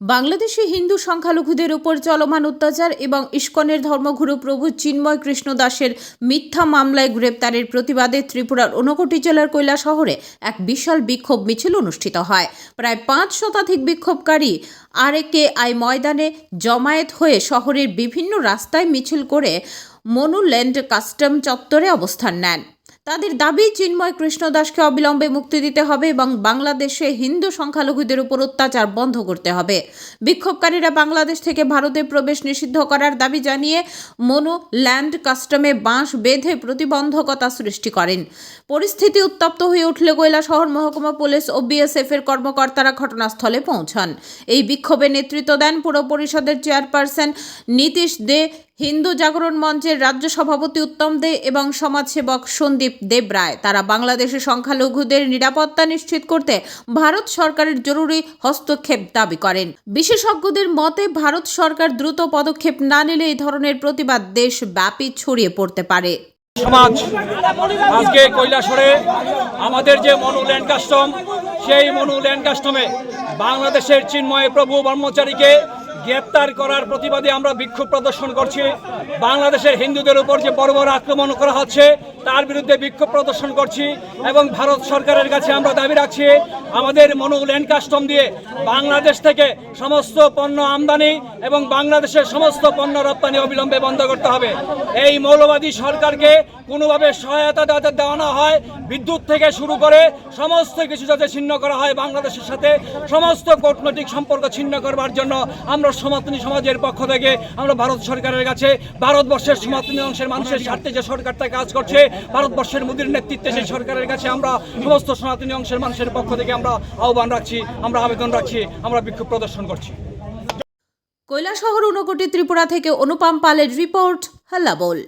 বাংলাদেশে হিন্দু সংখ্যালঘুদের উপর চলমান অত্যাচার এবং ইস্কনের ধর্মগুরু প্রভু চিন্ময় কৃষ্ণ দাসের মিথ্যা মামলায় গ্রেপ্তারের প্রতিবাদে ত্রিপুরার ঊনকোটি জেলার কৈলা শহরে এক বিশাল বিক্ষোভ মিছিল অনুষ্ঠিত হয়। প্রায় পাঁচ শতাধিক বিক্ষোভকারী আর কে আই ময়দানে জমায়েত হয়ে শহরের বিভিন্ন রাস্তায় মিছিল করে মনুল্যান্ড কাস্টম চত্বরে অবস্থান নেন। তাদের দাবি, চিন্ময় কৃষ্ণ দাসকে অবিলম্বে মুক্তি দিতে হবে এবং বাংলাদেশে হিন্দু সংখ্যালঘুদের উপর অত্যাচার বন্ধ করতে হবে। বিক্ষোভকারীরা বাংলাদেশ থেকে ভারতে প্রবেশ নিষিদ্ধ করার দাবি জানিয়ে মনু ল্যান্ড কাস্টমে বাঁশ বেঁধে প্রতিবন্ধকতা সৃষ্টি করেন। পরিস্থিতি উত্তপ্ত হয়ে উঠলে কৈলা শহর মহকুমা পুলিশ ও বিএসএফ এর কর্মকর্তারা ঘটনাস্থলে পৌঁছান। এই বিক্ষোভে নেতৃত্ব দেন পুর পরিষদের চেয়ারপারসন নীতিশ দে হিন্দু জাগরণ মঞ্চের রাজ্য সভাপতি উত্তম দে এবং সমাজসেবক সন্দীপ দেবরায় তারা বাংলাদেশের সংখ্যালঘুদের নিরাপত্তা নিশ্চিত করতে ভারত সরকারের জরুরি হস্তক্ষেপ দাবি করেন। বিশেষজ্ঞদের মতে, ভারত সরকার দ্রুত পদক্ষেপ না নিলে এই ধরনের প্রতিবাদ দেশব্যাপী ছড়িয়ে পড়তে পারে। সমাজ, আজকে কৈলাসরে আমাদের যে মনু ল্যান্ড কাস্টম সেই মনু ল্যান্ড কাস্টমে বাংলাদেশের চিন্ময় প্রভু ব্রহ্মচারীকে গ্রেপ্তার করার প্রতিবাদে আমরা বিক্ষোভ প্রদর্শন করছি। বাংলাদেশের হিন্দুদের উপর যে বড় বড় আক্রমণ করা হচ্ছে, তার বিরুদ্ধে বিক্ষোভ প্রদর্শন করছি এবং ভারত সরকারের কাছে আমরা দাবি রাখছি, আমাদের মনু ল্যান্ড কাস্টম দিয়ে বাংলাদেশ থেকে সমস্ত পণ্য আমদানি এবং বাংলাদেশের সমস্ত পণ্য রপ্তানি অবিলম্বে বন্ধ করতে হবে। এই মৌলবাদী সরকারকে কোনোভাবে সহায়তা যাতে দেওয়া না হয়, বিদ্যুৎ থেকে শুরু করে সমস্ত কিছু যাতে ছিন্ন করা হয় বাংলাদেশের সাথে, সমস্ত কূটনৈতিক সম্পর্ক ছিন্ন করবার জন্য আমরা সনাতনী সমাজের পক্ষ থেকে আমরা ভারত সরকারের কাছে, ভারতবর্ষের সনাতনী অংশের মানুষের স্বার্থে যে সরকারটা কাজ করছে, ভারতবর্ষের মোদীর নেতৃত্বে সেই সরকারের কাছে আমরা সমস্ত সনাতনী অংশের মানুষের পক্ষ থেকে আমরা আহ্বান রাখছি, আমরা আবেদন রাখছি, আমরা বিক্ষোভ প্রদর্শন করছি। কৈলাসহর ঊনকোটি ত্রিপুরা থেকে অনুপম পালের রিপোর্ট, হাল্লা বল।